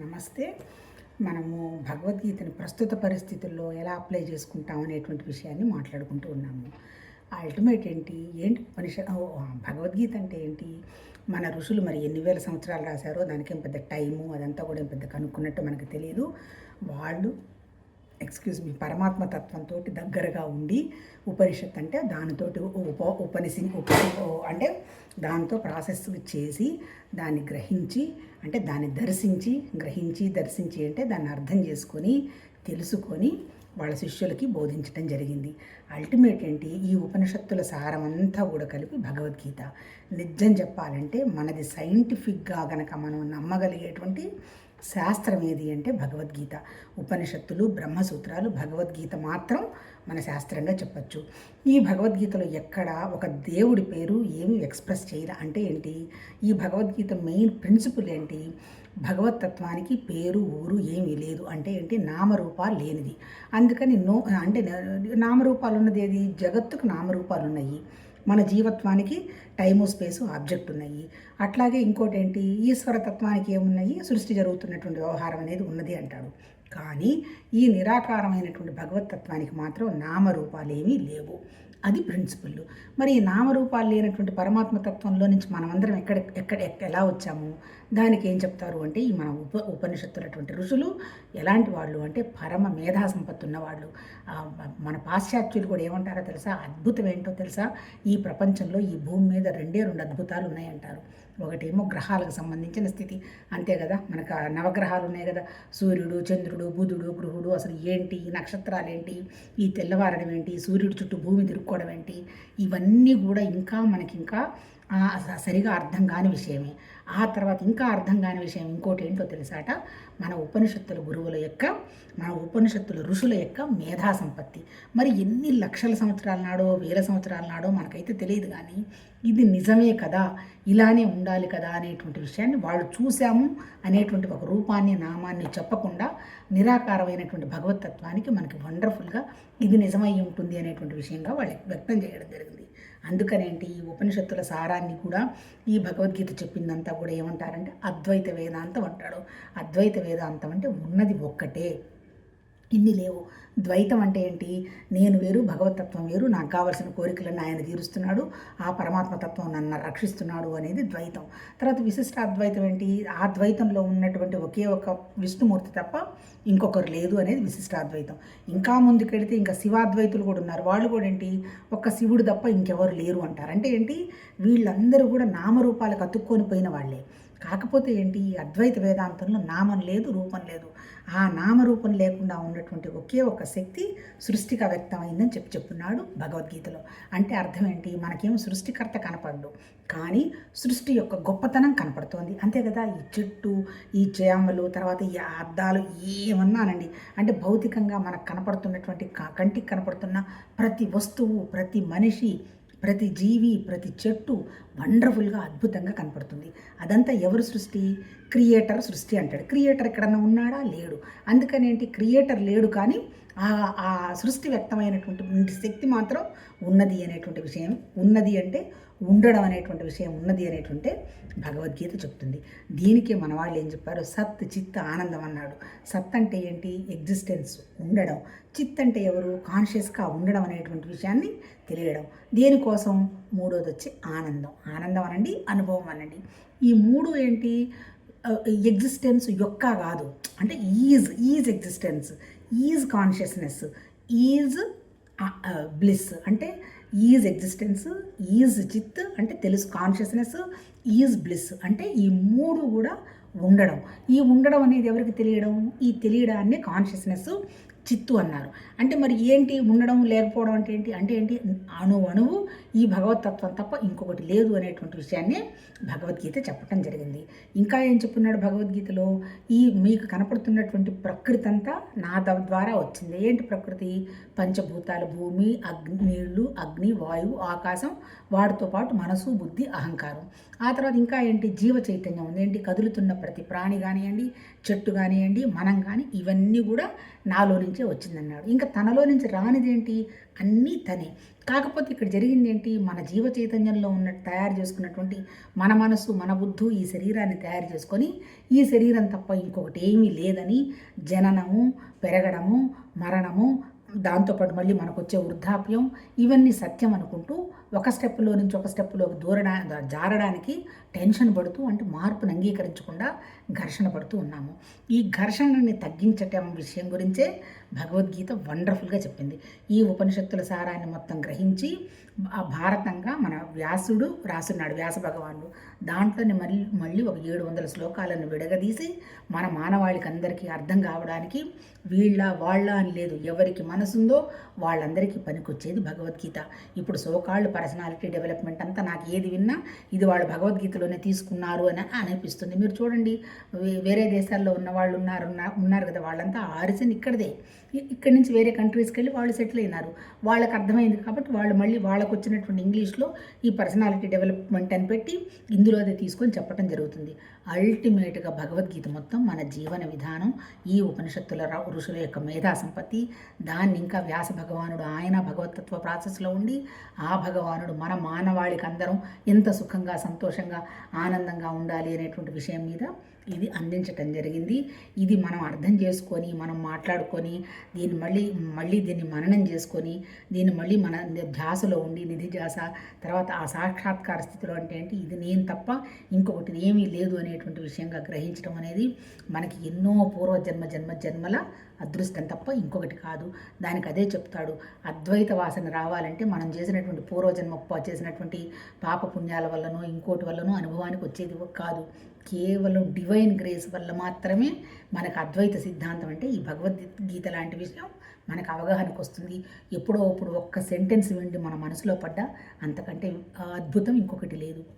నమస్తే. మనము భగవద్గీతని ప్రస్తుత పరిస్థితుల్లో ఎలా అప్లై చేసుకుంటాం అనేటువంటి విషయాన్ని మాట్లాడుకుంటూ ఉన్నాము. అల్టిమేట్ ఏంటి? ఏంటి మనిషి ఓ, భగవద్గీత అంటే ఏంటి? మన ఋషులు మరి ఎన్ని వేల సంవత్సరాలు రాశారో దానికేం పెద్ద టైము అదంతా కూడా ఏం పెద్ద కనుక్కున్నట్టు మనకు తెలియదు వాళ్ళు ఎక్స్క్యూజ్ మీ పరమాత్మ తత్వంతో దగ్గరగా ఉండి ఉపనిషత్ అంటే దానితోటి ఉప ఉపనిసి ఉప అంటే దాంతో ప్రాసెస్ చేసి దాన్ని గ్రహించి అంటే దాన్ని దర్శించి గ్రహించి దర్శించి అంటే దాన్ని అర్థం చేసుకొని తెలుసుకొని వాళ్ళ శిష్యులకి బోధించడం జరిగింది. అల్టిమేట్ ఏంటి? ఈ ఉపనిషత్తుల సారం అంతా కూడా కలిపి భగవద్గీత. నిజం చెప్పాలంటే మనది సైంటిఫిక్గా గనక మనం నమ్మగలిగేటువంటి శాస్త్రం ఏది అంటే భగవద్గీత. ఉపనిషత్తులు బ్రహ్మసూత్రాలు భగవద్గీత మాత్రం మన శాస్త్రంగా చెప్పచ్చు. ఈ భగవద్గీతలో ఎక్కడ ఒక దేవుడి పేరు ఏమి ఎక్స్ప్రెస్ చేయరు? అంటే ఏంటి? ఈ భగవద్గీత మెయిన్ ప్రిన్సిపల్ ఏంటి? భగవతత్వానికి పేరు ఊరు ఏమీ లేదు. అంటే ఏంటి? నామరూపాలు లేనిది. అందుకని నో అంటే నామరూపాలు ఉన్నది ఏది? జగత్తుకు నామరూపాలు ఉన్నాయి మన జీవత్వానికి టైము స్పేసు ఆబ్జెక్ట్ ఉన్నాయి. అట్లాగే ఇంకోటి ఏంటి ఈశ్వరతత్వానికి ఏమున్నాయి? సృష్టి జరుగుతున్నటువంటి వ్యవహారం అనేది ఉన్నది అంటాడు. కానీ ఈ నిరాకారమైనటువంటి భగవతత్వానికి మాత్రం నామరూపాలు ఏమీ లేవు. అది ప్రిన్సిపల్ మరి ఈ నామరూపాలు లేనటువంటి పరమాత్మ తత్వంలో నుంచి మనమందరం ఎక్కడ ఎక్కడ ఎక్క- ఎలా వచ్చాము? దానికి ఏం చెప్తారు అంటే ఈ మన ఉప ఉపనిషత్తులటువంటి ఋషులు ఎలాంటి వాళ్ళు అంటే పరమ మేధా సంపత్తి ఉన్నవాళ్ళు మన పాశ్చాత్యులు కూడా ఏమంటారో తెలుసా? అద్భుతం ఏంటో తెలుసా? ఈ ప్రపంచంలో ఈ భూమి మీద రెండే రెండు అద్భుతాలు ఉన్నాయంటారు. ఒకటేమో గ్రహాలకు సంబంధించిన స్థితి. అంతే కదా? మనకు నవగ్రహాలు ఉన్నాయి కదా? సూర్యుడు చంద్రుడు బుధుడు గృహుడు అసలు ఏంటి? ఈ నక్షత్రాలు ఏంటి? ఈ తెల్లవారడం ఏంటి? సూర్యుడు చుట్టూ భూమి తిరుక్కోవడం ఏంటి? ఇవన్నీ కూడా ఇంకా మనకి ఇంకా సరిగా అర్థం కాని విషయమే. ఆ తర్వాత ఇంకా అర్థం కాని విషయం ఇంకోటి ఏంటో తెలుసాట? మన ఉపనిషత్తుల గురువుల యొక్క మన ఉపనిషత్తుల ఋషుల యొక్క మేధా సంపత్తి. మరి ఎన్ని లక్షల సంవత్సరాల నాడో వేల సంవత్సరాల నాడో మనకైతే తెలియదు కానీ ఇది నిజమే కదా? ఇలానే ఉండాలి కదా? అనేటువంటి విషయాన్ని వాళ్ళు చూశాము అనేటువంటి ఒక రూపాన్ని నామాన్ని చెప్పకుండా నిరాకారమైనటువంటి భగవతత్వానికి మనకి వండర్ఫుల్గా ఇది నిజమై ఉంటుంది అనేటువంటి విషయంగా వాళ్ళు వ్యక్తం చేయడం జరిగింది. అందుకనేంటి ఈ ఉపనిషత్తుల సారాన్ని కూడా ఈ భగవద్గీత చెప్పిందంతా కూడా ఏమంటారంటే అద్వైత వేదాంతం అంటాడు. అద్వైత వేదాంతం అంటే ఉన్నది ఒక్కటే. ఇన్ని లేవు. ద్వైతం అంటే ఏంటి? నేను వేరు భగవతత్వం వేరు నాకు కావలసిన కోరికలను ఆయన తీరుస్తున్నాడు ఆ పరమాత్మతత్వం నన్ను రక్షిస్తున్నాడు అనేది ద్వైతం. తర్వాత విశిష్ట అద్వైతం ఏంటి? ఆ ద్వైతంలో ఉన్నటువంటి ఒకే ఒక విష్ణుమూర్తి తప్ప ఇంకొకరు లేదు అనేది విశిష్ట అద్వైతం ఇంకా ముందుకెడితే ఇంకా శివాద్వైతులు కూడా ఉన్నారు. వాళ్ళు కూడా ఏంటి? ఒక్క శివుడు తప్ప ఇంకెవరు లేరు అంటారు. అంటే ఏంటి? వీళ్ళందరూ కూడా నామరూపాలకు అతుక్కొని పోయిన వాళ్ళే. కాకపోతే ఏంటి? అద్వైత వేదాంతంలో నామం లేదు రూపం లేదు. ఆ నామరూపం లేకుండా ఉన్నటువంటి ఒకే ఒక శక్తి సృష్టిగా వ్యక్తమైందని చెప్పి చెప్పున్నాడు భగవద్గీతలో. అంటే అర్థం ఏంటి? మనకేం సృష్టికర్త కనపడ్డు కానీ సృష్టి యొక్క గొప్పతనం కనపడుతోంది. అంతే కదా? ఈ చెట్టు ఈ చేమలు తర్వాత ఈ అద్దాలు ఏమన్నానండి? అంటే భౌతికంగా మనకు కనపడుతున్నటువంటి కంటికి కనపడుతున్న ప్రతి వస్తువు ప్రతి మనిషి ప్రతి జీవి ప్రతి చెట్టు వండర్ఫుల్గా అద్భుతంగా కనపడుతుంది. అదంతా ఎవరు సృష్టి? క్రియేటర్ సృష్టి అంటాడు. క్రియేటర్ ఎక్కడన్నా ఉన్నాడా? లేడు. అందుకనేంటి క్రియేటర్ లేడు కానీ ఆ ఆ సృష్టి వ్యక్తమైనటువంటి శక్తి మాత్రం ఉన్నది అనేటువంటి విషయం. ఉన్నది అంటే ఉండడం అనేటువంటి విషయం ఉన్నది అనేటువంటి భగవద్గీత చెప్తుంది. దీనికి మన వాళ్ళు ఏం చెప్పారు? సత్ చిత్ ఆనందం అన్నాడు. సత్ అంటే ఏంటి? ఎగ్జిస్టెన్స్ ఉండడం. చిత్ అంటే ఎవరు? కాన్షియస్గా ఉండడం అనేటువంటి విషయాన్ని తెలియడం. దేనికోసం? మూడోది వచ్చి ఆనందం. ఆనందం అనండి అనుభవం అనండి. ఈ మూడు ఏంటి? ఎగ్జిస్టెన్స్ యొక్క కాదు. అంటే is is existence. Is consciousness. Is bliss. అంటే ఈజ్ ఎగ్జిస్టెన్స్ ఈజ్ చిత్ అంటే తెలుసు కాన్షియస్నెస్ ఈజ్ బ్లిస్ అంటే ఈ మూడు కూడా ఉండడం. ఈ ఉండడం అనేది ఎవరికి తెలియడం? ఈ తెలియడాన్ని కాన్షియస్నెస్ చిత్తు అన్నారు. అంటే మరి ఏంటి ఉండడం లేకపోవడం అంటే ఏంటి? అంటే ఏంటి? అణు అణువు ఈ భగవతత్వం తప్ప ఇంకొకటి లేదు అనేటువంటి విషయాన్ని భగవద్గీత చెప్పడం జరిగింది. ఇంకా ఏం చెప్పున్నాడు భగవద్గీతలో? ఈ మీకు కనపడుతున్నటువంటి ప్రకృతి అంతా నా ద్వారా వచ్చింది. ఏంటి ప్రకృతి? పంచభూతాలు భూమి అగ్ని నీళ్ళు అగ్ని వాయువు ఆకాశం వాటితో పాటు మనసు బుద్ధి అహంకారం. ఆ తర్వాత ఇంకా ఏంటి? జీవ చైతన్యం ఉంది. ఏంటి? కదులుతున్న ప్రతి ప్రాణి కానివ్వండి చెట్టు కానివ్వండి మనం కానీ ఇవన్నీ కూడా నాలో నుంచే వచ్చిందన్నాడు. ఇంకా తనలో నుంచి రానిదేంటి? అన్నీ తనే. కాకపోతే ఇక్కడ జరిగింది ఏంటి మన జీవ చైతన్యంలో ఉన్నట్టు తయారు చేసుకున్నటువంటి మన మనసు మన బుద్ధు ఈ శరీరాన్ని తయారు చేసుకొని ఈ శరీరం తప్ప ఇంకొకటి ఏమీ లేదని జననము పెరగడము మరణము దాంతోపాటు మళ్ళీ మనకు వచ్చే వృద్ధాప్యం ఇవన్నీ సత్యం అనుకుంటూ ఒక స్టెప్లో నుంచి ఒక స్టెప్లోకి దూరడా జారడానికి టెన్షన్ పడుతూ అంటే మార్పును అంగీకరించకుండా ఘర్షణ పడుతూ ఉన్నాము. ఈ ఘర్షణని తగ్గించటం విషయం గురించే భగవద్గీత వండర్ఫుల్గా చెప్పింది. ఈ ఉపనిషత్తుల సారాన్ని మొత్తం గ్రహించి ఆ భారతంగా మన వ్యాసుడు రాసున్నాడు వ్యాస భగవానుడు. దాంట్లోనే మళ్ళీ మళ్ళీ ఒక ఏడు వందల శ్లోకాలను విడగదీసి మన మానవాళికి అందరికీ అర్థం కావడానికి వీళ్ళ వాళ్ళ అని లేదు ఎవరికి మనసుందో వాళ్ళందరికీ పనికొచ్చేది భగవద్గీత. ఇప్పుడు సోకాళ్ళు పర్సనాలిటీ డెవలప్మెంట్ అంతా నాకు ఏది విన్నా ఇది వాళ్ళు భగవద్గీతలోనే తీసుకున్నారు అని అనిపిస్తుంది. మీరు చూడండి వేరే దేశాల్లో ఉన్న వాళ్ళు ఉన్నారు ఉన్నారు కదా వాళ్ళంతా ఆరిజిన్ ఇక్కడదే. ఇక్కడి నుంచి వేరే కంట్రీస్కి వెళ్ళి వాళ్ళు సెటిల్ అయినారు. వాళ్ళకి అర్థమైంది కాబట్టి వాళ్ళు మళ్ళీ వాళ్ళకు వచ్చినటువంటి ఇంగ్లీష్లో ఈ పర్సనాలిటీ డెవలప్మెంట్ అని పెట్టి ఇందులో అది తీసుకొని చెప్పడం జరుగుతుంది. అల్టిమేట్గా భగవద్గీత మొత్తం మన జీవన విధానం ఈ ఉపనిషత్తుల ఋషుల యొక్క మేధా సంపత్తి దాన్ని ఇంకా వ్యాస భగవానుడు ఆయన భగవతత్వ ప్రాసెస్లో ఉండి ఆ భగవానుడు మన మానవాళికి అందరం ఎంత సుఖంగా సంతోషంగా ఆనందంగా ఉండాలి అనేటువంటి విషయం మీద ఇది అందించటం జరిగింది. ఇది మనం అర్థం చేసుకొని మనం మాట్లాడుకొని దీన్ని మళ్ళీ మళ్ళీ దీన్ని మననం చేసుకొని దీన్ని మళ్ళీ మన ధ్యాసలో ఉండి నిధి ధ్యాస తర్వాత ఆ సాక్షాత్కార స్థితిలో అంటే ఏంటి? ఇది నేను తప్ప ఇంకొకటి ఏమీ లేదు అనేటువంటి విషయంగా గ్రహించడం అనేది మనకి ఎన్నో పూర్వజన్మ జన్మ జన్మల అదృష్టం తప్ప ఇంకొకటి కాదు. దానికి అదే చెప్తాడు. అద్వైత వాసన రావాలంటే మనం చేసినటువంటి పూర్వజన్మ చేసినటువంటి పాప పుణ్యాల వల్లనో ఇంకోటి వల్లనో అనుభవానికి వచ్చేది కాదు. కేవలం డివైన్ గ్రేస్ వల్ల మాత్రమే మనకు అద్వైత సిద్ధాంతం అంటే ఈ భగవద్గీత లాంటి విషయం మనకు అవగాహనకు వస్తుంది. ఎప్పుడో అప్పుడు ఒక్క సెంటెన్స్ విండి మన మనసులో పడ్డా అంతకంటే అద్భుతం ఇంకొకటి లేదు.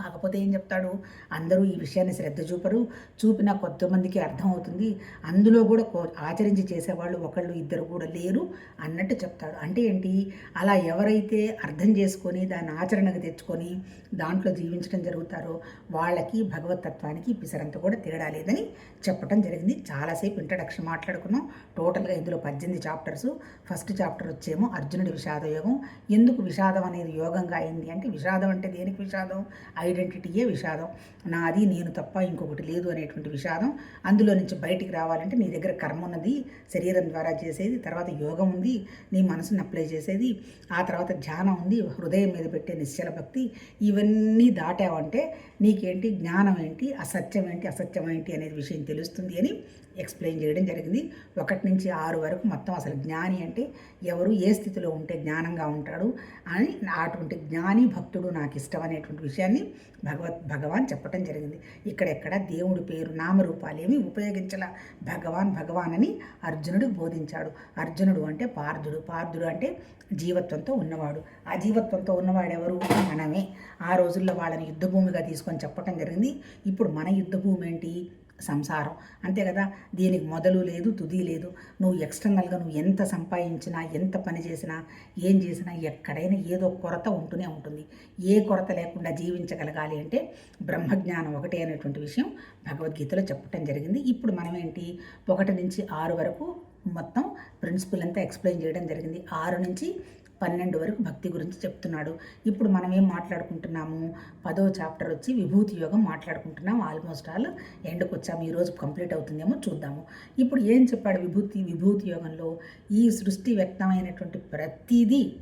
కాకపోతే ఏం చెప్తాడు? అందరూ ఈ విషయాన్ని శ్రద్ధ చూపరు. చూపిన కొంతమందికి అర్థమవుతుంది అందులో కూడా ఆచరించి చేసేవాళ్ళు ఒకళ్ళు ఇద్దరు కూడా లేరు అన్నట్టు చెప్తాడు. అంటే ఏంటి? అలా ఎవరైతే అర్థం చేసుకొని దాన్ని ఆచరణకు తెచ్చుకొని దాంట్లో జీవించడం జరుగుతారో వాళ్ళకి భగవతత్వానికి పిసరంత కూడా తేడా లేదని చెప్పడం జరిగింది. చాలాసేపు ఇంట్రడక్షన్ మాట్లాడుకున్నాం. టోటల్గా ఇందులో పద్దెనిమిది చాప్టర్స్ ఫస్ట్ చాప్టర్ వచ్చేమో అర్జునుడి విషాద యోగం ఎందుకు విషాదం అనేది యోగంగా అయింది? అంటే విషాదం అంటే దేనికి విషాదం? ఐడెంటిటీయే విషాదం. నాది నేను తప్ప ఇంకొకటి లేదు అనేటువంటి విషాదం. అందులో నుంచి బయటికి రావాలంటే నీ దగ్గర కర్మ ఉన్నది శరీరం ద్వారా చేసేది తర్వాత యోగం ఉంది నీ మనసును అప్లై చేసేది ఆ తర్వాత ధ్యానం ఉంది హృదయం మీద పెట్టే నిశ్చల భక్తి ఇవన్నీ దాటావంటే నీకేంటి జ్ఞానం ఏంటి అసత్యం ఏంటి అసత్యం ఏంటి అనేది విషయం తెలుస్తుంది అని ఎక్స్ప్లెయిన్ చేయడం జరిగింది. ఒకటి నుంచి ఆరు వరకు మొత్తం అసలు జ్ఞాని అంటే ఎవరు ఏ స్థితిలో ఉంటే జ్ఞానంగా ఉంటాడు అని అటువంటి జ్ఞాని భక్తుడు నాకు ఇష్టం అనేటువంటి విషయాన్ని భగవత్ భగవాన్ చెప్పటం జరిగింది. ఇక్కడెక్కడ దేవుడి పేరు నామరూపాలేమి ఉపయోగించాల. భగవాన్ భగవాన్ అని అర్జునుడు బోధించాడు. అర్జునుడు అంటే పార్థుడు. పార్థుడు అంటే జీవత్వంతో ఉన్నవాడు. ఆ జీవత్వంతో ఉన్నవాడు ఎవరు మనమే. ఆ రోజుల్లో వాళ్ళని యుద్ధభూమిగా తీసుకొని చెప్పటం జరిగింది. ఇప్పుడు మన యుద్ధభూమి ఏంటి సంసారం. అంతే కదా? దీనికి మొదలు లేదు తుది లేదు. నువ్వు ఎక్స్టర్నల్గా నువ్వు ఎంత సంపాదించినా ఎంత పని చేసినా ఏం చేసినా ఎక్కడైనా ఏదో కొరత ఉంటూనే ఉంటుంది. ఏ కొరత లేకుండా జీవించగలగాలి అంటే బ్రహ్మజ్ఞానం ఒకటే అనేటువంటి విషయం భగవద్గీతలో చెప్పటం జరిగింది. ఇప్పుడు మనం ఏంటి? ఒకటి నుంచి ఆరు వరకు మొత్తం ప్రిన్సిపల్ అంతా ఎక్స్ప్లెయిన్ చేయడం జరిగింది. ఆరు నుంచి పన్నెండు వరకు భక్తి గురించి చెప్తున్నాడు. ఇప్పుడు మనం ఏం మాట్లాడుకుంటున్నాము? పదో చాప్టర్ వచ్చి విభూతి యోగం మాట్లాడుకుంటున్నాం. ఆల్మోస్ట్ ఆల్ ఎండ్కి వచ్చాము. ఈరోజు కంప్లీట్ అవుతుందేమో చూద్దాము. ఇప్పుడు ఏం చెప్పాడు విభూతి? విభూతి యోగంలో ఈ సృష్టి వ్యక్తమైనటువంటి ప్రతిదీ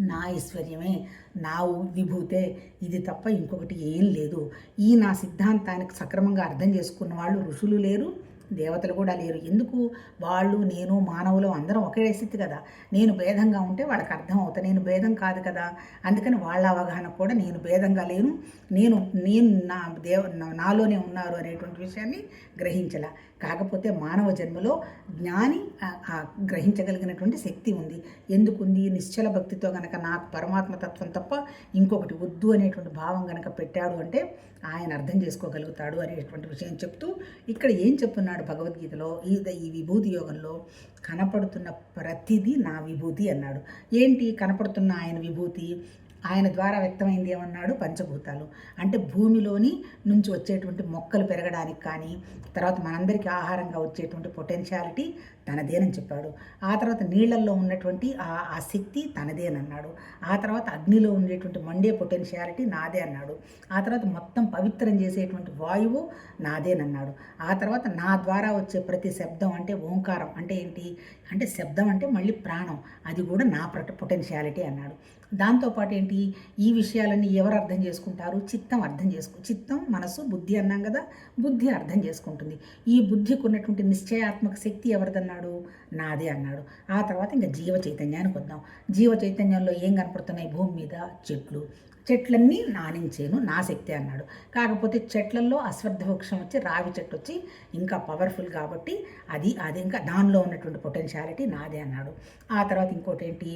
నా ఐశ్వర్యమే నా విభూతే. ఇది తప్ప ఇంకొకటి ఏం లేదు. ఈ నా సిద్ధాంతానికి సక్రమంగా అర్థం చేసుకున్న వాళ్ళు ఋషులు లేరు. దేవతలు కూడా లేరు. ఎందుకు? వాళ్ళు నేను మానవులు అందరం ఒకే స్థితి కదా. నేను భేదంగా ఉంటే వాళ్ళకి అర్థం అవుతా. నేను భేదం కాదు కదా. అందుకని వాళ్ళ అవగాహన కూడా నేను భేదంగా లేను. నేను నేను నా దేవ నాలోనే ఉన్నారు అనేటువంటి విషయాన్ని గ్రహించలే. కాకపోతే మానవ జన్మలో జ్ఞాని గ్రహించగలిగినటువంటి శక్తి ఉంది. ఎందుకుంది? నిశ్చల భక్తితో గనక నాకు పరమాత్మ తత్వం తప్ప ఇంకొకటి వద్దు అనేటువంటి భావం గనక పెట్టాడు అంటే ఆయన అర్థం చేసుకోగలుగుతాడు అనేటువంటి విషయం చెప్తూ ఇక్కడ ఏం చెప్తున్నాడు భగవద్గీతలో? ఈ ఈ విభూతి యోగంలో కనపడుతున్న ప్రతిదీ నా విభూతి అన్నాడు. ఏంటి? కనపడుతున్న ఆయన విభూతి? ఆయన ద్వారా వ్యక్తమైంది ఏమన్నాడు? పంచభూతాలు. అంటే భూమిలోని నుంచి వచ్చేటువంటి మొక్కలు పెరగడానికి కానీ తర్వాత మనందరికీ ఆహారంగా వచ్చేటువంటి పొటెన్షియాలిటీ తనదేనని చెప్పాడు. ఆ తర్వాత నీళ్ళల్లో ఉన్నటువంటి ఆ ఆ శక్తి తనదేనన్నాడు ఆ తర్వాత అగ్నిలో ఉండేటువంటి మండే పొటెన్షియాలిటీ నాదే అన్నాడు. ఆ తర్వాత మొత్తం పవిత్రం చేసేటువంటి వాయువు నాదేనన్నాడు ఆ తర్వాత నా ద్వారా వచ్చే ప్రతి శబ్దం అంటే ఓంకారం అంటే ఏంటి? అంటే శబ్దం అంటే మళ్ళీ ప్రాణం. అది కూడా నా పొటెన్షియాలిటీ అన్నాడు. దాంతోపాటు ఏంటి? ఈ విషయాలన్నీ ఎవరు అర్థం చేసుకుంటారు? చిత్తం అర్థం చేసుకు చిత్తం మనసు బుద్ధి అన్నాం కదా? బుద్ధి అర్థం చేసుకుంటుంది. ఈ బుద్ధికి ఉన్నటువంటి నిశ్చయాత్మక శక్తి ఎవరిదన్నాడు? నాదే అన్నాడు. ఆ తర్వాత ఇంకా జీవ చైతన్యానికి వద్దాం. జీవ చైతన్యంలో ఏం కనపడుతున్నాయి? భూమి మీద చెట్లు. చెట్లన్నీ నానించేను నా శక్తి అన్నాడు. కాకపోతే చెట్లలో అశ్వత్థ వృక్షం వచ్చి రావి చెట్టు వచ్చి ఇంకా పవర్ఫుల్ కాబట్టి అది అది ఇంకా దానిలో ఉన్నటువంటి పొటెన్షియాలిటీ నాదే అన్నాడు. ఆ తర్వాత ఇంకోటి ఏంటి?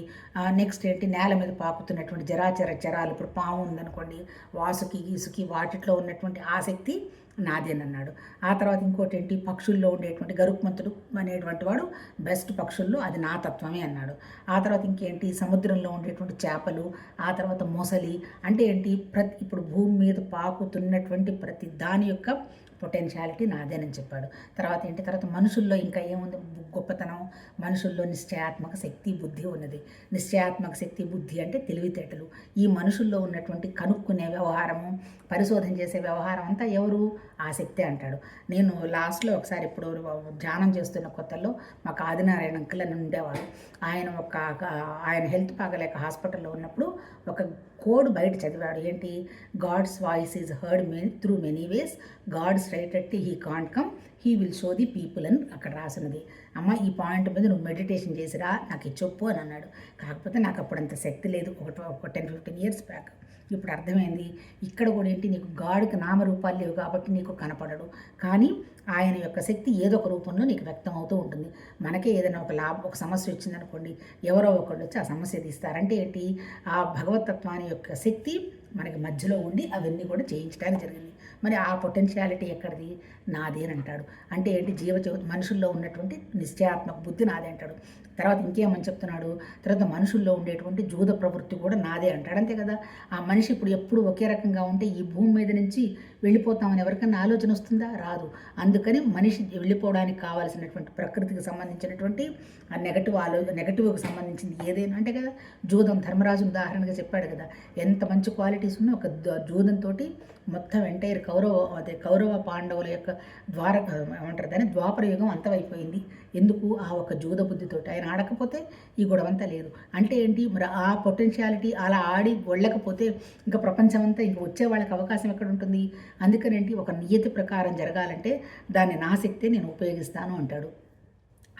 నెక్స్ట్ ఏంటి? నేల మీద పాకుతున్నటువంటి జరాచర చరాలు ఇప్పుడు పాము ఉందనుకోండి వాసుకి గీసుకి వాటిట్లో ఉన్నటువంటి ఆసక్తి నాదేనన్నాడు ఆ తర్వాత ఇంకోటి ఏంటి పక్షుల్లో ఉండేటువంటి గరుక్మంతుడు అనేటువంటి వాడు బెస్ట్ పక్షుల్లో అది నా తత్వమే అన్నాడు. ఆ తర్వాత ఇంకేంటి? సముద్రంలో ఉండేటువంటి చేపలు ఆ తర్వాత మొసలి అంటే ఏంటి? ప్రతి ఇప్పుడు భూమి మీద పాకుతున్నటువంటి ప్రతి దాని యొక్క పొటెన్షియాలిటీ నాదేనని చెప్పాడు. తర్వాత ఏంటి? తర్వాత మనుషుల్లో ఇంకా ఏముంది? గొప్పతనం మనుషుల్లో నిశ్చయాత్మక శక్తి బుద్ధి ఉన్నది. నిశ్చయాత్మక శక్తి బుద్ధి అంటే తెలివితేటలు. ఈ మనుషుల్లో ఉన్నటువంటి కనుక్కునే వ్యవహారము పరిశోధన చేసే వ్యవహారం అంతా ఎవరు? ఆ శక్తి అంటాడు. నేను లాస్ట్లో ఒకసారి ఇప్పుడు ధ్యానం చేస్తున్న కొత్తలో మాకు ఆదినారాయణ అంకుల్ అని ఉండేవారు. ఆయన ఒక ఆయన హెల్త్ బాగలేక హాస్పిటల్లో ఉన్నప్పుడు ఒక కోడ్ బయట చదివాడు. ఏంటి? God's voice is heard many through many ways. God's right అట్టి he can't come. He will show the people అని అక్కడ రాసినది. అమ్మ ఈ పాయింట్ మీద నువ్వు మెడిటేషన్ చేసిరా నాకు చెప్పు అని అన్నాడు. కాకపోతే నాకు అప్పుడు అంత శక్తి లేదు ఒక ఒక టెన్ ఫిఫ్టీన్ ఇయర్స్ బ్యాక్ ఇప్పుడు అర్థమైంది. ఇక్కడ కూడా ఏంటి నీకు గాడికి నామరూపాలు లేవు కాబట్టి నీకు కనపడడు. కానీ ఆయన యొక్క శక్తి ఏదో ఒక రూపంలో నీకు వ్యక్తం అవుతూ ఉంటుంది. మనకే ఏదైనా ఒక లాభ ఒక సమస్య వచ్చిందనుకోండి ఎవరో ఒకళ్ళు వచ్చి ఆ సమస్య తీస్తారంటే ఏంటి ఆ భగవతత్వాన్ని యొక్క శక్తి మనకి మధ్యలో ఉండి అవన్నీ కూడా చేయించడానికి జరిగింది. మరి ఆ పొటెన్షియాలిటీ ఎక్కడిది? నాదే అని అంటాడు. అంటే ఏంటి? జీవ మనుషుల్లో ఉన్నటువంటి నిశ్చయాత్మక బుద్ధి నాదే అంటాడు. తర్వాత ఇంకేమని చెప్తున్నాడు? తర్వాత మనుషుల్లో ఉండేటువంటి జూద ప్రవృత్తి కూడా నాదే అంటాడు. అంతే కదా? ఆ మనిషి ఇప్పుడు ఎప్పుడు ఒకే రకంగా ఉంటే ఈ భూమి మీద నుంచి వెళ్ళిపోతామని ఎవరికైనా ఆలోచన వస్తుందా? రాదు. అందుకని మనిషి వెళ్ళిపోవడానికి కావాల్సినటువంటి ప్రకృతికి సంబంధించినటువంటి ఆ నెగటివ్ ఆలోచన నెగటివ్కి సంబంధించింది ఏదైనా అంటే కదా? జూదం ధర్మరాజు ఉదాహరణగా చెప్పాడు కదా. ఎంత మంచి క్వాలిటీస్ ఉన్నా ఒక జూదంతో మొత్తం ఎంటైర్ కౌరవ అదే కౌరవ పాండవుల యొక్క ద్వార ఏమంటారు దాన్ని ద్వాపరయుగం అంతమైపోయింది. ఎందుకు? ఆ ఒక జూద బుద్ధితోటి. ఆయన ఆడకపోతే ఈ గొడవంతా లేదు. అంటే ఏంటి? మరి ఆ పొటెన్షియాలిటీ అలా ఆడి వెళ్ళకపోతే ఇంకా ప్రపంచం అంతా ఇంక వచ్చే వాళ్ళకి అవకాశం ఎక్కడ ఉంటుంది? అందుకనేంటి ఒక నియతి ప్రకారం జరగాలంటే దాన్ని నా శక్తే నేను ఉపయోగిస్తాను అంటాడు.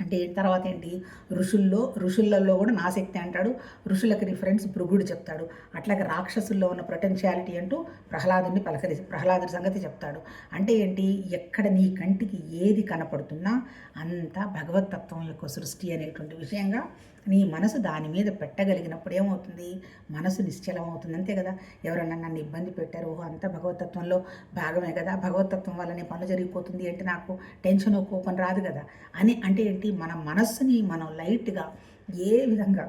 అంటే తర్వాత ఏంటి ఋషుల్లో ఋషులలో కూడా నాశక్తి అంటాడు. ఋషులకు రిఫరెన్స్ భృగుడు చెప్తాడు. అట్లాగే రాక్షసుల్లో ఉన్న పొటెన్షియాలిటీ అంటూ ప్రహ్లాదుని పలకరి ప్రహ్లాదుడి సంగతి చెప్తాడు. అంటే ఏంటి? ఎక్కడ నీ కంటికి ఏది కనపడుతున్నా అంతా భగవతత్వం యొక్క సృష్టి అనేటువంటి విషయంగా నీ మనసు దాని మీద పెట్టగలిగినప్పుడు ఏమవుతుంది? మనసు నిశ్చలం అవుతుంది అంతే కదా? ఎవరన్నా నన్ను ఇబ్బంది పెట్టారు ఓహో అంతా భగవతత్వంలో భాగమే కదా? భగవతత్వం వల్లనే పనులు జరిగిపోతుంది అంటే నాకు టెన్షన్ కోపం రాదు కదా? అని అంటే ఏంటి? మన మనస్సుని మనం లైట్గా ఏ విధంగా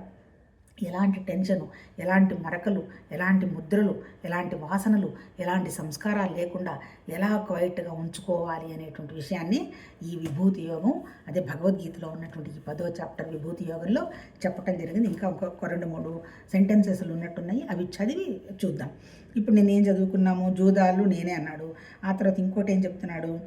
ఎలాంటి టెన్షను ఎలాంటి మరకలు ఎలాంటి ముద్రలు ఎలాంటి వాసనలు ఎలాంటి సంస్కారాలు లేకుండా ఎలా క్వైట్గా ఉంచుకోవాలి అనేటువంటి విషయాన్ని ఈ విభూతి యోగం అదే భగవద్గీతలో ఉన్నటువంటి ఈ పదో చాప్టర్ విభూతి యోగంలో చెప్పటం జరిగింది. ఇంకా ఒక రెండు మూడు సెంటెన్సెస్లు ఉన్నట్టున్నాయి. అవి చదివి చూద్దాం. ఇప్పుడు నేను ఏం చదువుకున్నాము? జూదాలు నేనే అన్నాడు. ఆ తర్వాత ఇంకోటి ఏం చెప్తున్నాడు?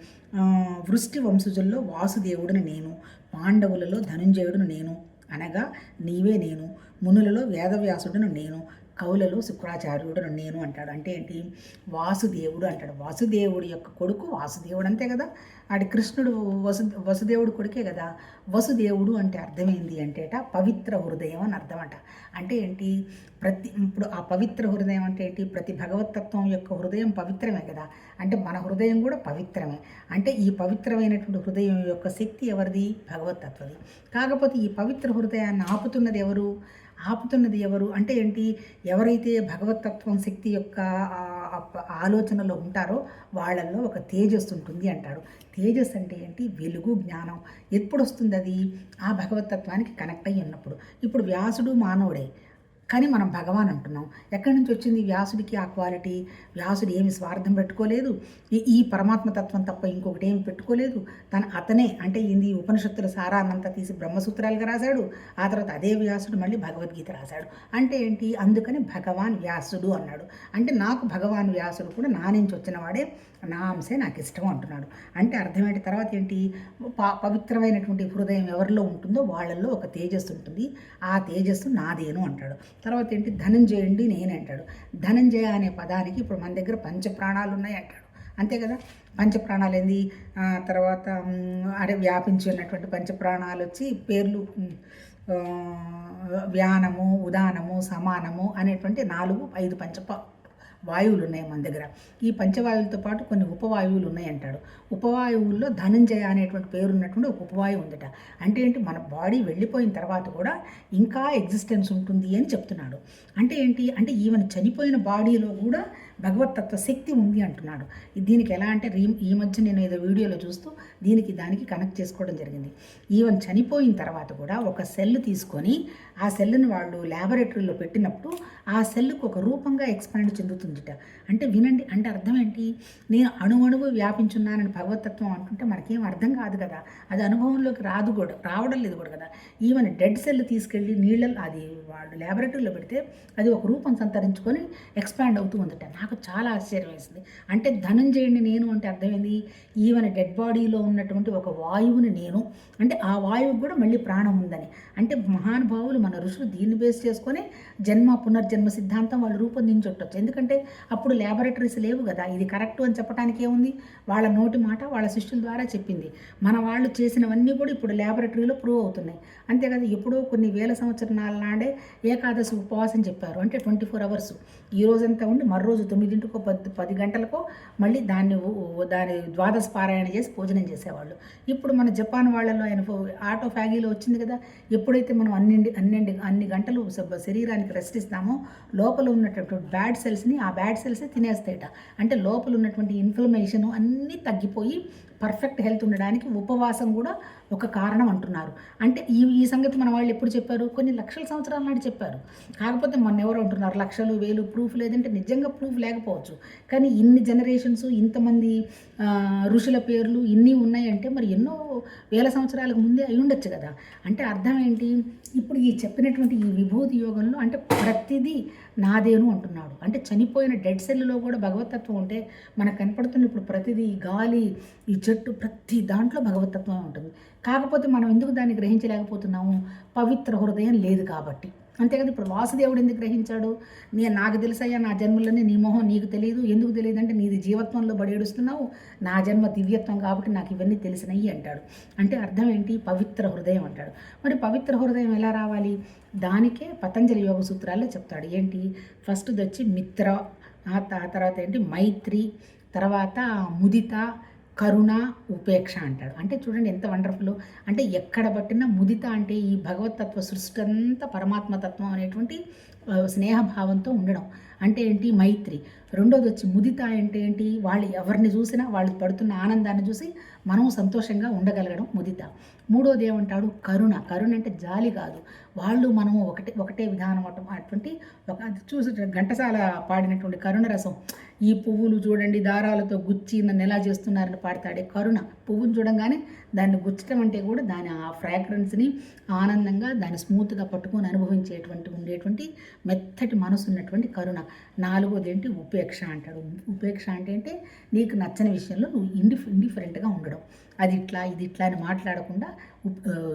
వృష్టి వంశజుల్లో వాసుదేవుడిని నేను పాండవులలో ధనుంజయుడును నేను అనగా నీవే నేను. మునులలో వేదవ్యాసుడను నేను. కవులలో శుక్రాచార్యుడు నేను అంటాడు. అంటే ఏంటి? వాసుదేవుడు అంటాడు. వాసుదేవుడి యొక్క కొడుకు వాసుదేవుడు అంతే కదా? ఆడి కృష్ణుడు వసు వసుదేవుడు కొడుకే కదా? వసుదేవుడు అంటే అర్థమైంది అంటేట పవిత్ర హృదయం అని అర్థం అంట. అంటే ఏంటి? ప్రతి ఇప్పుడు ఆ పవిత్ర హృదయం అంటే ఏంటి? ప్రతి భగవతత్వం యొక్క హృదయం పవిత్రమే కదా? అంటే మన హృదయం కూడా పవిత్రమే. అంటే ఈ పవిత్రమైనటువంటి హృదయం యొక్క శక్తి ఎవరిది? భగవతత్వది. కాకపోతే ఈ పవిత్ర హృదయాన్ని ఆపుతున్నది ఎవరు? ఆపుతున్నది ఎవరు? అంటే ఏంటి? ఎవరైతే భగవతత్వం శక్తి యొక్క ఆలోచనలో ఉంటారో వాళ్ళల్లో ఒక తేజస్సు ఉంటుంది అంటాడు. తేజస్ అంటే ఏంటి? వెలుగు జ్ఞానం. ఎప్పుడు వస్తుంది అది? ఆ భగవతత్వానికి కనెక్ట్ అయ్యి ఉన్నప్పుడు ఇప్పుడు వ్యాసుడు మానవుడే. కానీ మనం భగవాన్ అంటున్నాం. ఎక్కడి నుంచి వచ్చింది వ్యాసుడికి ఆ క్వాలిటీ? వ్యాసుడు ఏమి స్వార్థం పెట్టుకోలేదు? ఈ ఈ పరమాత్మ తత్వం తప్ప ఇంకొకటి ఏమి పెట్టుకోలేదు? తన అతనే అంటే ఇది ఉపనిషత్తుల సారాన్నంతా తీసి బ్రహ్మసూత్రాలుగా రాశాడు. ఆ తర్వాత అదే వ్యాసుడు మళ్ళీ భగవద్గీత రాశాడు. అంటే ఏంటి? అందుకని భగవాన్ వ్యాసుడు అన్నాడు. అంటే నాకు భగవాన్ వ్యాసుడు కూడా నా నుంచి వచ్చిన వాడే. నా అంశే నాకు ఇష్టం అంటున్నాడు అంటే అర్థమేంటి తర్వాత ఏంటి? ప పవిత్రమైనటువంటి హృదయం ఎవరిలో ఉంటుందో వాళ్ళల్లో ఒక తేజస్సు ఉంటుంది. ఆ తేజస్సు నాదేను అంటాడు. తర్వాత ఏంటి? ధనంజయండి నేనంటాడు ధనంజయ అనే పదానికి ఇప్పుడు మన దగ్గర పంచప్రాణాలు ఉన్నాయి అంటాడు. అంతే కదా? పంచప్రాణాలు ఏంది? తర్వాత అరే అదే వ్యాపించి ఉన్నటువంటి పంచప్రాణాలు వచ్చి పేర్లు వ్యానము ఉదానము సమానము అనేటువంటి నాలుగు ఐదు పంచ వాయువులు ఉన్నాయి మన దగ్గర. ఈ పంచవాయువులతో పాటు కొన్ని ఉపవాయువులు ఉన్నాయి అంటాడు. ఉపవాయువుల్లో ధనంజయ అనేటువంటి పేరు ఉన్నటువంటి ఒక ఉపవాయువు ఉందట. అంటే ఏంటి? మన బాడీ వెళ్ళిపోయిన తర్వాత కూడా ఇంకా ఎగ్జిస్టెన్స్ ఉంటుంది అని చెప్తున్నాడు. అంటే ఏంటి? అంటే ఈవెన్ చనిపోయిన బాడీలో కూడా భగవతత్వ శక్తి ఉంది అంటున్నాడు. దీనికి ఎలా అంటే రీ ఈ మధ్య నేను ఏదో వీడియోలో చూస్తూ దీనికి దానికి కనెక్ట్ చేసుకోవడం జరిగింది. ఈవెన్ చనిపోయిన తర్వాత కూడా ఒక సెల్ తీసుకొని ఆ సెల్ని వాళ్ళు ల్యాబొరేటరీలో పెట్టినప్పుడు ఆ సెల్కు ఒక రూపంగా ఎక్స్పాండ్ చెందుతుందిట. అంటే వినండి అంటే అర్థం ఏంటి? నేను అణువణువు వ్యాపించున్నానని భగవతత్వం అంటుంటే మనకేం అర్థం కాదు కదా. అది అనుభవంలోకి రాదు కూడా రావడం లేదు కూడా కదా. ఈవెన్ డెడ్ సెల్ తీసుకెళ్ళి నీళ్ళల్లో అది వాళ్ళు ల్యాబొరేటరీలో పెడితే అది ఒక రూపం సంతరించుకొని ఎక్స్పాండ్ అవుతూ ఉందట. నాకు చాలా ఆశ్చర్యం వేసింది. అంటే ధనంజయుడిని నేను అంటే అర్థమైంది ఈవెన్ డెడ్ బాడీలో ఉన్నటువంటి ఒక వాయువుని నేను అంటే ఆ వాయువుకి కూడా మళ్ళీ ప్రాణం ఉందని. అంటే మహానుభావులు మన ఋషులు దీన్ని బేస్ చేసుకొని జన్మ పునర్జన్మ జన్మ సిద్ధాంతం వాళ్ళు రూపొందించుంటొచ్చు ఎందుకంటే అప్పుడు ల్యాబొరేటరీస్ లేవు కదా. ఇది కరెక్ట్ అని చెప్పడానికి ఏముంది వాళ్ళ నోటి మాట వాళ్ళ శిష్యుల ద్వారా చెప్పింది. మన వాళ్ళు చేసినవన్నీ కూడా ఇప్పుడు ల్యాబొరేటరీలో ప్రూవ్ అవుతున్నాయి. అంతే కదా ఎప్పుడో కొన్ని వేల సంవత్సరాల నాడే ఏకాదశి ఉపవాసం చెప్పారు. అంటే ట్వంటీ ఫోర్ అవర్స్ ఈ రోజంతా ఉండి మరో రోజు తొమ్మిదింటికో పది పది గంటలకో మళ్ళీ దాన్ని దాని ద్వాదశ పారాయణ చేసి భోజనం చేసేవాళ్ళు. ఇప్పుడు మన జపాన్ వాళ్ళలో ఆయన ఆటో ఫ్యాగీలో వచ్చింది కదా. ఎప్పుడైతే మనం అన్ని అన్నెండు అన్ని గంటలు శరీరానికి రెస్ట్ ఇస్తామో లోపల ఉన్నటువంటి బ్యాడ్ సెల్స్ని ఆ బ్యాడ్ సెల్సే తినేస్తాయట. అంటే లోపల ఉన్నటువంటి ఇన్ఫ్లమేషన్ అన్నీ తగ్గిపోయి పర్ఫెక్ట్ హెల్త్ ఉండడానికి ఉపవాసం కూడా ఒక కారణం అంటున్నారు. అంటే ఈ ఈ సంగతి మన వాళ్ళు ఎప్పుడు చెప్పారు? కొన్ని లక్షల సంవత్సరాల నాటి చెప్పారు. కాకపోతే మొన్న ఎవరు అంటున్నారు లక్షలు వేలు ప్రూఫ్ లేదంటే నిజంగా ప్రూఫ్ లేకపోవచ్చు. కానీ ఇన్ని జనరేషన్స్ ఇంతమంది ఋషుల పేర్లు ఇన్ని ఉన్నాయంటే మరి ఎన్నో వేల సంవత్సరాలకు ముందే అయి ఉండొచ్చు కదా. అంటే అర్థం ఏంటి? ఇప్పుడు ఈ చెప్పినటువంటి ఈ విభూతి యోగంలో అంటే ప్రతిదీ నాదేను అంటున్నాడు. అంటే చనిపోయిన డెడ్ సెల్లో కూడా భగవతత్వం ఉంటే మనకు కనపడుతున్న ఇప్పుడు ప్రతిదీ గాలి ఈ చెట్టు ప్రతి దాంట్లో భగవతత్వం ఉంటుంది. కాకపోతే మనం ఎందుకు దాన్ని గ్రహించలేకపోతున్నాము? పవిత్ర హృదయం లేదు కాబట్టి. అంతే కదా ఇప్పుడు వాసుదేవుడు ఎందుకు గ్రహించాడు? నేను నాకు తెలుసయ్యా నా జన్మలోనే నీ మొహం నీకు తెలియదు ఎందుకు తెలియదు అంటే నీది జీవత్వంలో బడి ఏడుస్తున్నావు నా జన్మ దివ్యత్వం కాబట్టి నాకు ఇవన్నీ తెలిసినవి అంటాడు. అంటే అర్థం ఏంటి? పవిత్ర హృదయం అంటాడు. మరి పవిత్ర హృదయం ఎలా రావాలి? దానికే పతంజలి యోగ సూత్రాల్లో చెప్తాడు. ఏంటి? ఫస్ట్ వచ్చి మిత్ర ఆ తర్వాత ఏంటి? మైత్రి తర్వాత ముదిత కరుణ ఉపేక్ష అంటాడు. అంటే చూడండి ఎంత వండర్ఫుల్. అంటే ఎక్కడ పట్టినా ముదిత అంటే ఈ భగవతత్వ సృష్టి అంతా పరమాత్మతత్వం అనేటువంటి స్నేహభావంతో ఉండడం. అంటే ఏంటి? మైత్రి. రెండోది వచ్చి ముదిత అంటే ఏంటి? వాళ్ళు ఎవరిని చూసినా వాళ్ళు పడుతున్న ఆనందాన్ని చూసి మనం సంతోషంగా ఉండగలగడం ముదిత. మూడోది ఏమంటాడు? కరుణ. కరుణ అంటే జాలి కాదు. వాళ్ళు మనము ఒకటే ఒకటే విధానం అటువంటి ఒక చూసి ఘంటసాల పాడినటువంటి కరుణ రసం. ఈ పువ్వులు చూడండి దారాలతో గుచ్చి నన్ను ఎలా చేస్తున్నారని పాడతాడే కరుణ. పువ్వును చూడంగానే దాన్ని గుచ్చటం అంటే కూడా దాని ఆ ఫ్రాగ్రెన్స్ని ఆనందంగా దాన్ని స్మూత్గా పట్టుకొని అనుభవించేటువంటి ఉండేటువంటి మెత్తటి మనసు ఉన్నటువంటి కరుణ. నాలుగోది ఏంటి? ఉపేక్ష అంటాడు ఉపేక్ష అంటే అంటే నీకు నచ్చని విషయంలో నువ్వు ఇండిఫ్ ఇండిఫరెంట్గా ఉండడం. అది ఇట్లా ఇది ఇట్లా అని మాట్లాడకుండా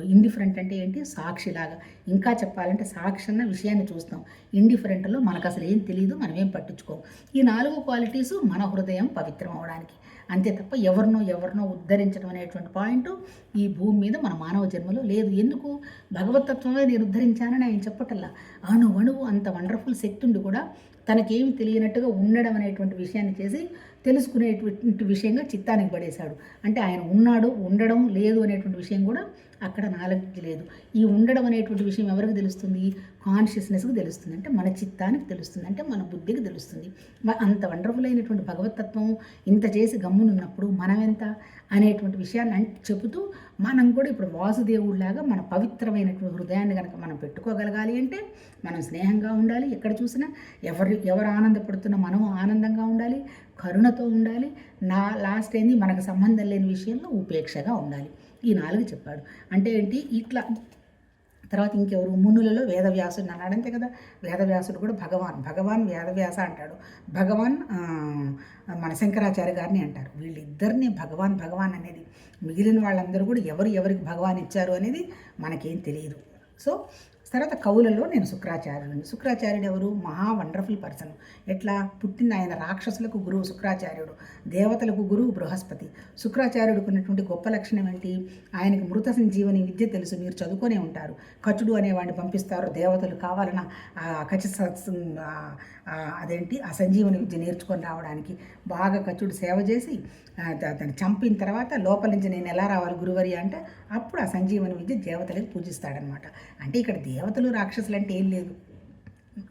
ఇండిఫరెంట్ అంటే ఏంటి? సాక్షిలాగా. ఇంకా చెప్పాలంటే సాక్షి అన్న విషయాన్ని చూస్తాం. ఇండిఫరెంట్లో మనకు అసలు ఏం తెలియదు మనం ఏం పట్టించుకోం. ఈ నాలుగు క్వాలిటీస్ మన హృదయం పవిత్రం అవడానికి. అంతే తప్ప ఎవరినో ఎవరినో ఉద్ధరించడం అనేటువంటి పాయింట్ ఈ భూమి మీద మన మానవ జన్మలో లేదు. ఎందుకు? భగవతత్వమే నేను ఉద్ధరించానని ఆయన చెప్పటల్లా. అణు అణువు అంత వండర్ఫుల్ శక్తి ఉండి కూడా తనకేమి తెలియనట్టుగా ఉండడం అనేటువంటి విషయాన్ని చేసి తెలుసుకునేటువంటి విషయంగా చిత్తానికి పడేశాడు. అంటే ఆయన ఉన్నాడు ఉండడం లేదు అనేటువంటి విషయం కూడా అక్కడ నాలెడ్జ్ లేదు. ఈ ఉండడం అనేటువంటి విషయం ఎవరికి తెలుస్తుంది? కాన్షియస్నెస్కి తెలుస్తుంది. అంటే మన చిత్తానికి తెలుస్తుంది. అంటే మన బుద్ధికి తెలుస్తుంది. అంత వండర్ఫుల్ అయినటువంటి భగవతత్వం ఇంత చేసి గమ్మునున్నప్పుడు మనం ఎంత అనేటువంటి విషయాన్ని చెబుతూ మనం కూడా ఇప్పుడు వాసుదేవుడిలాగా మన పవిత్రమైనటువంటి హృదయాన్ని కనుక మనం పెట్టుకోగలగాలి అంటే మనం స్నేహంగా ఉండాలి. ఎక్కడ చూసినా ఎవరు ఎవరు ఆనందపడుతున్నా మనం ఆనందంగా ఉండాలి. కరుణతో ఉండాలి. నా లాస్ట్ ఏంది? మనకు సంబంధం లేని విషయంలో ఉపేక్షగా ఉండాలి. ఈ నాలుగు చెప్పాడు. అంటే ఏంటి? ఇట్లా. తర్వాత ఇంకెవరు? మునులలో వేదవ్యాసుడు అన్నాడు అంతే కదా? వేదవ్యాసుడు కూడా భగవాన్. భగవాన్ వేదవ్యాస అంటాడు. భగవాన్ మన శంకరాచార్య గారిని అంటారు. వీళ్ళిద్దరిని భగవాన్ భగవాన్ అనేది మిగిలిన వాళ్ళందరూ కూడా ఎవరు ఎవరికి భగవాన్ ఇచ్చారు అనేది మనకేం తెలియదు. సో తర్వాత కవులలో నేను శుక్రాచార్యుడు శుక్రాచార్యుడు ఎవరు? మహా వండర్ఫుల్ పర్సన్. ఎట్లా? పుట్టిన ఆయన రాక్షసులకు గురువు శుక్రాచార్యుడు. దేవతలకు గురువు బృహస్పతి. శుక్రాచార్యుడికి ఉన్నటువంటి గొప్ప లక్షణం ఏంటి? ఆయనకి మృత సంజీవని విద్య తెలుసు. మీరు చదువుకొనే ఉంటారు. కచుడు అనేవాడిని పంపిస్తారు. దేవతలు కావాలన్న ఖచ్చిత కచ అదేంటి? ఆ సంజీవని విద్య నేర్చుకొని రావడానికి బాగా కచుడు సేవ చేసి దా- దాన్ని చంపిన తర్వాత లోపల నుంచి నేను ఎలా రావాలి గురువరి అంటే అప్పుడు ఆ సంజీవని విద్య దేవతలకు పూజిస్తాడనమాట. అంటే ఇక్కడ దేవ దేవతలు రాక్షసులు అంటే ఏం లేదు.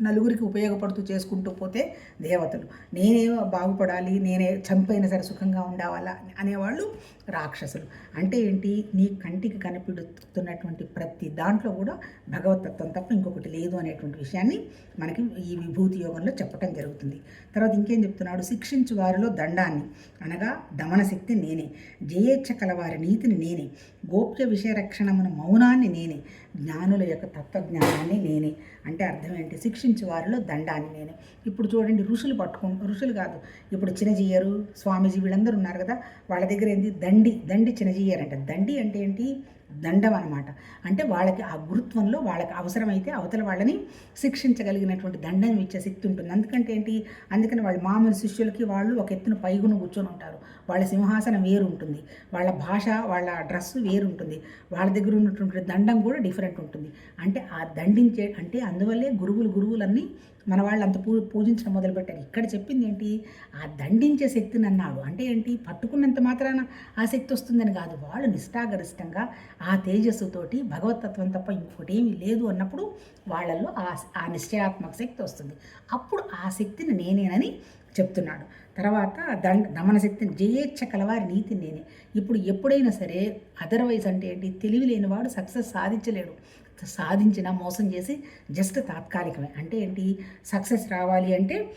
నలుగురికి ఉపయోగపడుతూ చేసుకుంటూ పోతే దేవతలు. నేనే బాగుపడాలి నేనే చంపైనా సరే సుఖంగా ఉండవాలా అనేవాళ్ళు రాక్షసులు. అంటే ఏంటి? నీ కంటికి కనిపిడుతున్నటువంటి ప్రతి దాంట్లో కూడా భగవతత్వం తప్ప ఇంకొకటి లేదు అనేటువంటి విషయాన్ని మనకి ఈ విభూతి యోగంలో చెప్పటం జరుగుతుంది. తర్వాత ఇంకేం చెప్తున్నాడు? శిక్షించు వారిలో దండాన్ని అనగా దమన శక్తి నేనే. జయేచ్ఛ కలవారి నీతిని నేనే. గోప్య విషయ రక్షణమున మౌనాన్ని నేనే జ్ఞానుల యొక్క తత్వజ్ఞానాన్ని నేనే. అంటే అర్థం ఏంటి? శిక్షించే వారిలో దండాన్ని నేనే. ఇప్పుడు చూడండి ఋషులు పట్టుకుంటూ ఋషులు కాదు. ఇప్పుడు చినజీయరు స్వామీజీ వీళ్ళందరూ ఉన్నారు కదా వాళ్ళ దగ్గర ఏంది? దండి దండి చినజీయరంట అంటే దండి అంటే ఏంటి? దండం అనమాట అంటే వాళ్ళకి ఆ గురుత్వంలో వాళ్ళకి అవసరమైతే అవతల వాళ్ళని శిక్షించగలిగినటువంటి దండం ఇచ్చే శక్తి ఉంటుంది. అందుకంటే ఏంటి? అందుకని వాళ్ళు మామూలు శిష్యులకి వాళ్ళు ఒక ఎత్తున పైగును కూర్చొని ఉంటారు. వాళ్ళ సింహాసనం వేరు ఉంటుంది వాళ్ళ భాష వాళ్ళ డ్రెస్సు వేరు ఉంటుంది వాళ్ళ దగ్గర ఉన్నటువంటి దండం కూడా డిఫరెంట్ ఉంటుంది. అంటే ఆ దండించే అంటే అందువల్లే గురువులు గురువులన్నీ మన వాళ్ళు అంత పూ పూజించడం మొదలుపెట్టారు. ఇక్కడ చెప్పింది ఏంటి? ఆ దండించే శక్తిని అన్నాడు. అంటే ఏంటి? పట్టుకున్నంత మాత్రాన ఆ శక్తి వస్తుందని కాదు. వాళ్ళు నిష్ఠాగరిష్టంగా ఆ తేజస్సుతోటి భగవతత్వం తప్ప ఇంకోటి ఏమీ లేదు అన్నప్పుడు వాళ్ళల్లో ఆ ఆ నిశ్చయాత్మక శక్తి వస్తుంది. అప్పుడు ఆ శక్తిని నేనేనని చెప్తున్నాడు. తర్వాత దండ దమనశక్తిని జయేచ్ఛ కలవారి నీతి నేనే. ఇప్పుడు ఎప్పుడైనా సరే అదర్వైజ్ అంటే ఏంటి? తెలివి లేనివాడు సక్సెస్ సాధించలేడు. సాధించిన మోసం చేసి జస్ట్ తాత్కాలికమే. అంటే ఏంటి? సక్సెస్ రావాలి అంటే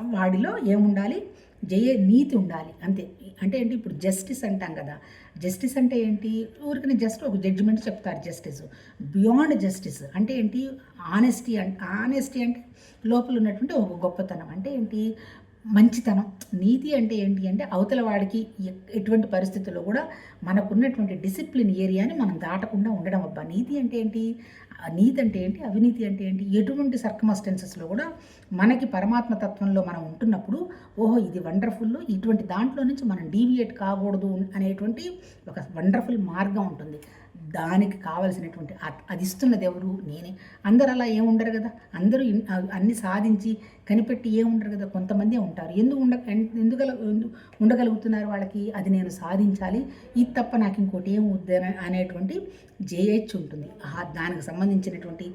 వాడిలో ఏముండాలి? జయ నీతి ఉండాలి. అంతే. అంటే ఏంటి? ఇప్పుడు జస్టిస్ అంటాం కదా. జస్టిస్ అంటే ఏంటి? ఊరికి జస్ట్ ఒక జడ్జిమెంట్ చెప్తారు జస్టిస్ బియాండ్ జస్టిస్ అంటే ఏంటి? ఆనెస్టీ అంటే ఆనెస్టీ అంటే లోపల ఉన్నటువంటి ఒక గొప్పతనం. అంటే ఏంటి? మంచితనం. నీతి అంటే ఏంటి అంటే అవతల వాడికి ఎటువంటి పరిస్థితుల్లో కూడా మనకున్నటువంటి డిసిప్లిన్ ఏరియాని మనం దాటకుండా ఉండడం అబ్బా. నీతి అంటే ఏంటి? నీతి అంటే ఏంటి? అవినీతి అంటే ఏంటి? ఎటువంటి సర్కమస్టెన్సెస్లో కూడా మనకి పరమాత్మ తత్వంలో మనం ఉంటున్నప్పుడు ఓహో ఇది వండర్ఫుల్ ఇటువంటి దాంట్లో నుంచి మనం డీవియేట్ కాకూడదు అనేటువంటి ఒక వండర్ఫుల్ మార్గం ఉంటుంది. దానికి కావలసినటువంటి అది ఇస్తున్నది ఎవరు? నేనే. అందరు అలా ఏముండరు కదా? అందరూ అన్ని సాధించి కనిపెట్టి ఏముండరు కదా కొంతమంది ఉంటారు. ఎందుకు ఉండ ఎన్- ఎందుకల ఉండగలుగుతున్నారు వాళ్ళకి? అది నేను సాధించాలి. ఇది తప్ప నాకు ఇంకోటి ఏం వద్దు అనేటువంటి జేహెచ్ ఉంటుంది. ఆ దానికి సంబంధించినటువంటి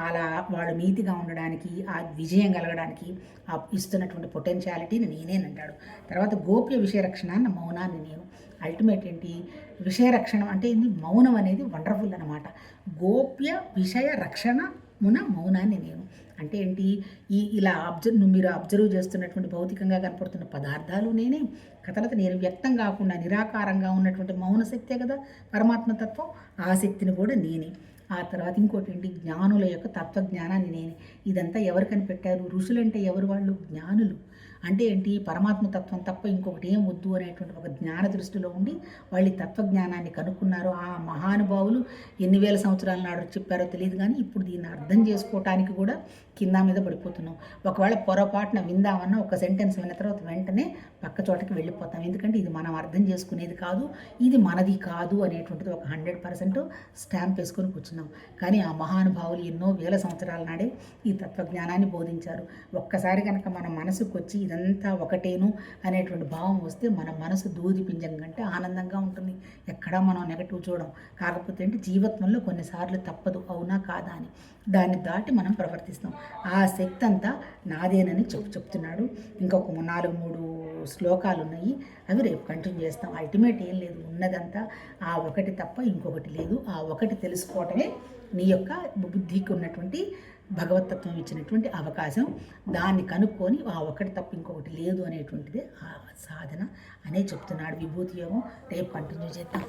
అలా వాళ్ళు నీతిగా ఉండడానికి ఆ విజయం కలగడానికి ఆ ఇస్తున్నటువంటి పొటెన్షియాలిటీని నేనేనంటాడు తర్వాత గోప్య విషయ రక్షణ అన్న మౌనాన్ని నేను అల్టిమేట్ ఏంటి? విషయ రక్షణ అంటే ఏంది? మౌనం అనేది వండర్ఫుల్ అనమాట గోప్య విషయ రక్షణ మున మౌనాన్ని నేను. అంటే ఏంటి? ఈ ఇలా అబ్జర్వ్ మీరు అబ్జర్వ్ చేస్తున్నటువంటి భౌతికంగా కనపడుతున్న పదార్థాలు నేనే. తర్వాత నేను వ్యక్తం కాకుండా నిరాకారంగా ఉన్నటువంటి మౌన శక్తే కదా? పరమాత్మతత్వం ఆ శక్తిని కూడా నేనే. ఆ తర్వాత ఇంకోటి ఏంటి? జ్ఞానుల యొక్క తత్వజ్ఞానాన్ని నేనే. ఇదంతా ఎవరు కనిపెట్టారు? ఋషులంటే ఎవరు వాళ్ళు? జ్ఞానులు. అంటే ఏంటి? పరమాత్మ తత్వం తప్ప ఇంకొకటి ఏం వద్దు అనేటువంటి ఒక జ్ఞాన దృష్టిలో ఉండి వాళ్ళు తత్వజ్ఞానాన్ని కనుక్కున్నారు ఆ మహానుభావులు ఎన్ని వేల సంవత్సరాల నాడు చెప్పారో తెలియదు కానీ ఇప్పుడు దీన్ని అర్థం చేసుకోవటానికి కూడా కింద మీద పడిపోతున్నాం. ఒకవేళ పొరపాటున విందామన్నా ఒక సెంటెన్స్ విన్న తర్వాత వెంటనే పక్క చోటకి వెళ్ళిపోతాం. ఎందుకంటే ఇది మనం అర్థం చేసుకునేది కాదు ఇది మనది కాదు అనేటువంటిది ఒక హండ్రెడ్ పర్సెంట్ స్టాంప్ వేసుకొని కూర్చున్నాం. కానీ ఆ మహానుభావులు ఎన్నో వేల సంవత్సరాల నాడే ఈ తత్వజ్ఞానాన్ని బోధించారు. ఒక్కసారి కనుక మన మనసుకు వచ్చి ఇదంతా ఒకటేను అనేటువంటి భావం వస్తే మన మనసు దూది పింజం కంటే ఆనందంగా ఉంటుంది. ఎక్కడా మనం నెగటివ్ చూడడం కాకపోతే అంటే జీవితంలో కొన్నిసార్లు తప్పదు. అవునా? కాదా? అని. దాన్ని దాటి మనం ప్రవర్తిస్తాం. ఆ శక్తి అంతా నాదేనని చెప్పు చెప్తున్నాడు. ఇంకొక నాలుగు మూడు శ్లోకాలు ఉన్నాయి. అవి రేపు కంటిన్యూ చేస్తాం. అల్టిమేట్ ఏం లేదు. ఉన్నదంతా ఆ ఒకటి తప్ప ఇంకొకటి లేదు. ఆ ఒకటి తెలుసుకోవటమే నీ యొక్క బుద్ధికి ఉన్నటువంటి భగవతత్వం ఇచ్చినటువంటి అవకాశం. దాన్ని కనుక్కొని ఆ ఒకటి తప్ప ఇంకొకటి లేదు అనేటువంటిది ఆ సాధన అనే చెప్తున్నాడు విభూతి యోగం. రేపు కంటిన్యూ చేద్దాం.